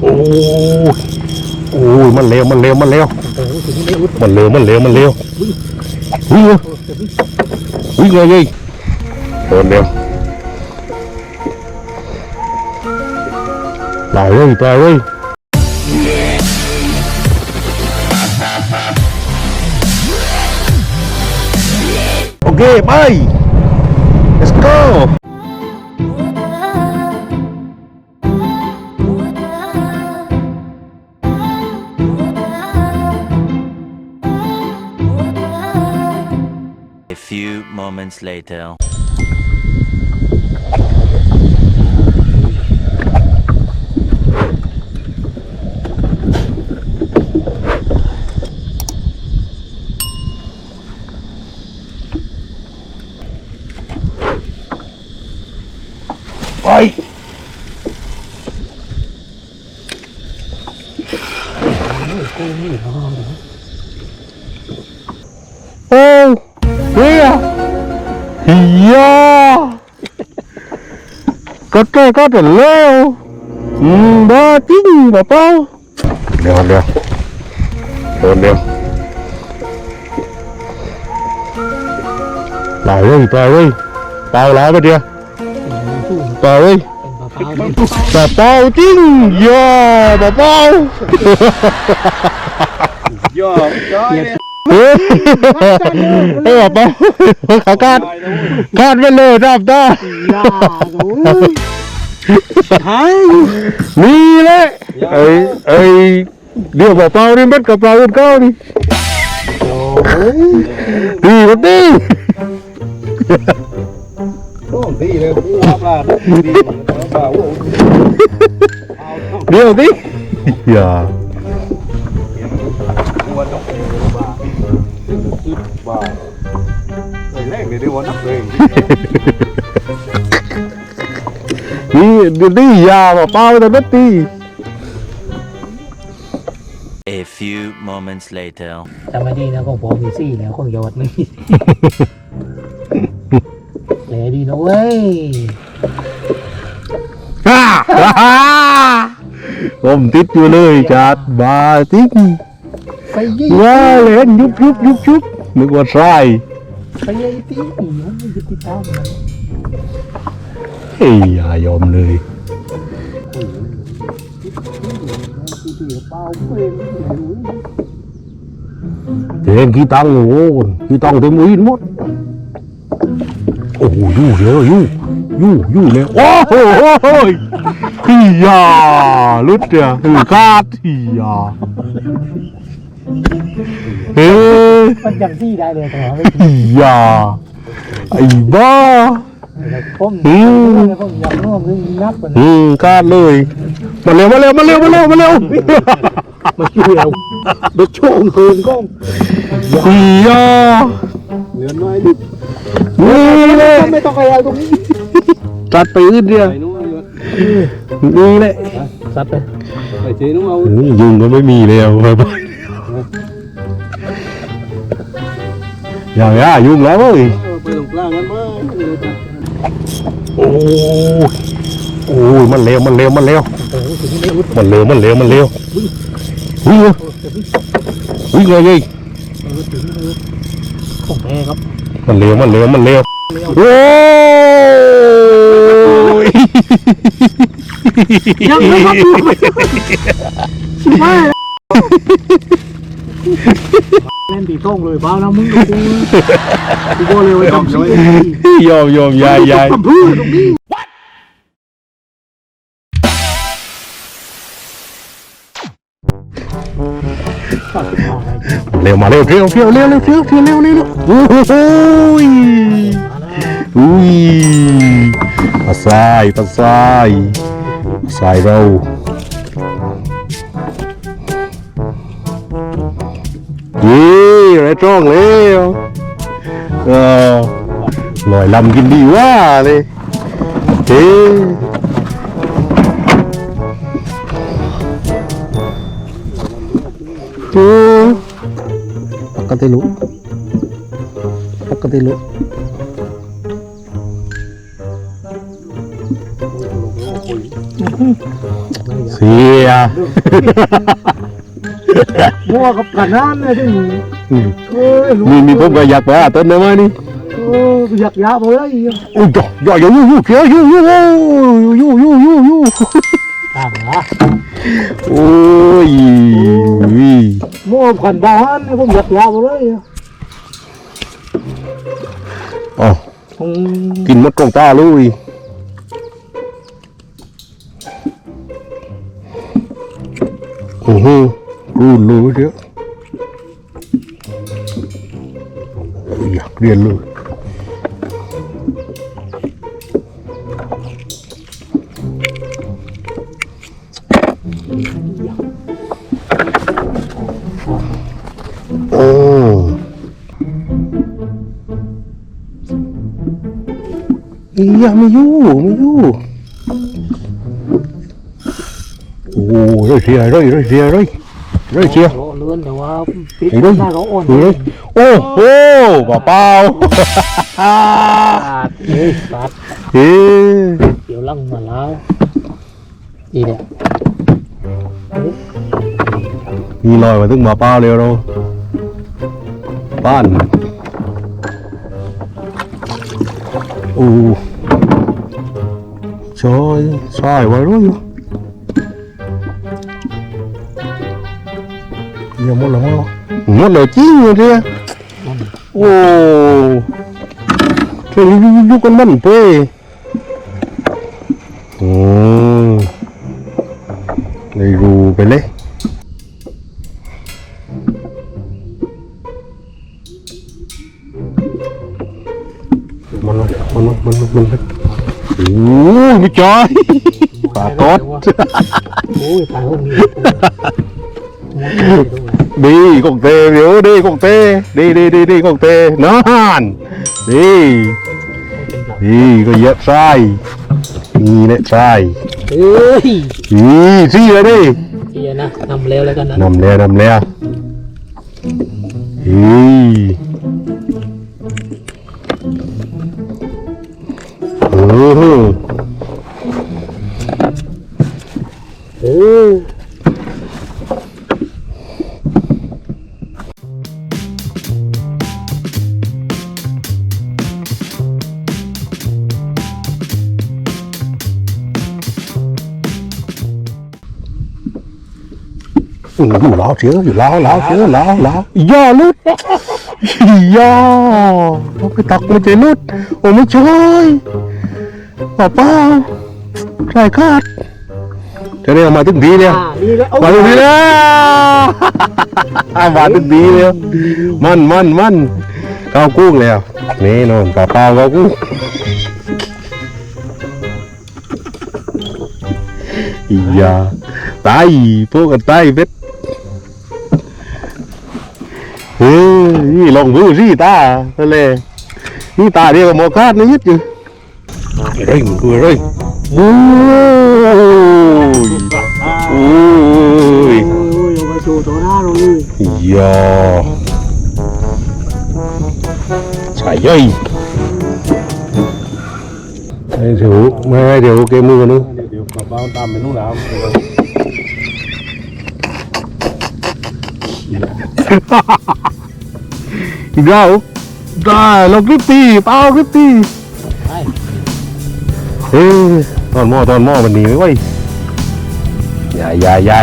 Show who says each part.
Speaker 1: โอ้ยโอ้ยมันเร็วมันเร็วมันเร็ว
Speaker 2: โอ้โหถึงไม่อุด
Speaker 1: มันเร็วมันเร็วมันเร็ววิ่งเลยวิ่งเลยยิงโดนเร็วตายเลยตายเลยโอเคไป let's go
Speaker 3: few moments later.
Speaker 1: ไ có cái có thể leo. Ba tiếng bà bao đeo đeo đeo đeo lại đi tao đi. Tao lại bên kia tao đi. Bà bao tiếng giờ bà bao giờ trời เฮ้ยไม่บอกไปเขาคาดคาดไปเลย
Speaker 2: รับได้า
Speaker 1: นี่แหละ
Speaker 4: เอ้ไอ้เดี๋ย
Speaker 2: วบอกเป
Speaker 1: ล่านี่มันกับเปล่าอื่เก้า
Speaker 2: ดิเดี
Speaker 1: กว่า
Speaker 4: ดีดีเลยกูรับลดี
Speaker 1: เดี๋
Speaker 4: ยวดิอยาาปลาเลยแรกเลยได้วันนักเลย
Speaker 1: đi đi đi giờ bà bao ta mất đi
Speaker 3: A few moments later.
Speaker 2: จำไม่ดีนะของผมมีซี่แล้วของยอดไม่มีแหลดีนะเว้ย
Speaker 1: ผมติดอยู่เลยจัดบาติก
Speaker 2: ไปยี่
Speaker 1: ว้าเล่นยุบยุบยุบยุบ นึกว่าใช่
Speaker 2: ไปยี่ตีอีน้องไม่ยึดติดตาม
Speaker 1: เฮ้ยอย่ายอมเลย
Speaker 2: เปล่าเพื่อน
Speaker 1: กี่ตังโอ้กี่ตังเต็มมือหมดโอ้โหยู่เยอะยู่ยู่ยู่เลยโอ้โหพี่ยาลุดเดียหือกาดพี่ยา เฮ้ย
Speaker 2: มันยังซี่ได้เลยแต่ว่าไม่
Speaker 1: พี่ยาไอ้บ้า
Speaker 2: ผม
Speaker 1: อืม
Speaker 2: ผมยังน่วมนึงนับมัน
Speaker 1: อืมกาดเลย มาเร็วมาเร็วมาเร็วมาเร็วมาเร็ว
Speaker 2: มาช่วยเอาเด็กโชงเกินก้อง
Speaker 1: พี่ยา
Speaker 4: เหลือน้อยนิด
Speaker 1: นี่เลย
Speaker 2: ไม่ต้องไปเอาตรงนี้
Speaker 1: ตัดไปอื่นเดียว
Speaker 4: ไปนู้น
Speaker 1: นี่เลย
Speaker 2: ซัดไป
Speaker 4: ไปเจนู้นเอา
Speaker 1: โอ้ยยุงก็ไม่มีแล้วไป อย่างนี้ยุงแล้วเว้ย
Speaker 4: ไปตรงกลางกันมา
Speaker 1: โอ้ยโอ้ยมันเร็วมันเร็วมันเร็ว
Speaker 2: โอ้โหถึงไม่อุด
Speaker 1: มันเร็วมันเร็วมันเร็ววิ่งเลยวิ่งเลยยิง
Speaker 2: ของแท้ครับ
Speaker 1: มันเร็วมันเร็วมันเร็วโอ้ย
Speaker 2: ยังไม่ครับชิบหายเล่น ตีต้องเลยเปล่านะมึงกับกูกูบอกเลยว่าจำซี่
Speaker 1: ยอมยอมยายยาย
Speaker 2: ทำพื้นตรงนี้
Speaker 1: เร็วมาเร็วเร็วเร็วเร็วเร็วเร็วเร็วเร็วเร็วโอ้โหอุ้ยปลาทรายปลาทรายทรายเรา ยี่ไจ้องเลยเออลอยลำกินดีว่าเลยเฮ้จูปกติลุปกติลุเสีย
Speaker 2: มั่วกับกันนั่นเลยที่นี่
Speaker 1: นี่
Speaker 2: เอ้ยรู้
Speaker 1: มีมีผมก็อยากว่าต้นนะมานี่
Speaker 2: เอออยากยาไปเลย
Speaker 1: โอ้ยอย่าอย่าอยู่อยู่เขียวอยู่อยู่อยู่อยู่อยู่อยู่
Speaker 2: ตามนะ
Speaker 1: โอ้ย
Speaker 2: มั่วกับกันบ้านนี่ผมอยากยาไปเลย
Speaker 1: อ๋อ
Speaker 2: อืม
Speaker 1: กินมดกองตาเลยโอ้โห รูนเลยเดี๋ยวอยากเรียน เลยโอ้อียไม่อยู่ไม่อยู่โอ้ยเสียเลยเสียเลยเลยเสีย
Speaker 2: โอ้เลื่อนแต่ว่าปิด
Speaker 1: ไอ้ด้วย
Speaker 2: หน้าเขาอ่อน
Speaker 1: ดูเลยโอ้โหเปล่าเปล่า
Speaker 2: ปาดเฮ้ยปาด
Speaker 1: เฮ้ย
Speaker 2: เดี๋ยวลังมาแล้วอีเนี่ย
Speaker 1: มีรอยมาถึงหมาเปล่าเร็วเราบ้านโอ้ใช่ใช่ไว้รู้อยู่ยังหมดแล้วมั้งหมดเลยจริงเลยเนี่ยโอ้ช่วงนี้ยุกกันมันเป้อืมได้รู้ไปเลย มันมันมันมันมันมันโอ้ยไม่จอยปลาตอด
Speaker 2: โอ้ยตายห้องนี้
Speaker 1: ดีกงเตเดี๋ยวดีกงเตดีดีดีดีกงเตนานดีดีก็เยอะไส้นี่เนี่ยไส้
Speaker 2: เฮ้ย
Speaker 1: นี่ซี่เลยดิ
Speaker 2: เฮียนะทำเร็วแล้วกันนะ
Speaker 1: นำแล้วนำแล้วนี่โอ้โห
Speaker 2: เออ
Speaker 1: Ừ, อยู่ láo xíu อยู่ láo láo xíu láo láo do lút do nó cái tóc nó chơi lút ôi mới chơi bảo bao sai cát cho nên là mà tức tí đi
Speaker 2: อ่านี่แล้วเอา
Speaker 1: mà tức tí đó mà tức tí đi man man man cao cuông nè nè nó bảo bao cao cuông Iya, tai, pô cái tai vết เฮ้ยนี่ลองมือสิตาทะเลนี่ตาเดียวกับหมอคาดนี่ยึดอยู่เร่งมือเร่งโอ้ยโอ้ย
Speaker 2: โอ้ยเอาไปโชว์ต่อหน้าเราเลย
Speaker 1: ยาใช่ยัยไอ้เดี๋ยวไม่ให้เดี๋ยวเกมมือกันนึง
Speaker 4: เดี๋ยวกลับบ้านตามไปนู่นแล้ว
Speaker 1: อีกแล้วได้ลงคลิปตีเปล่าคลิปตีเฮ้ยตอนหม้อตอนหม้อมันหนีไม่ไหญ่ใหญ่ใหญ่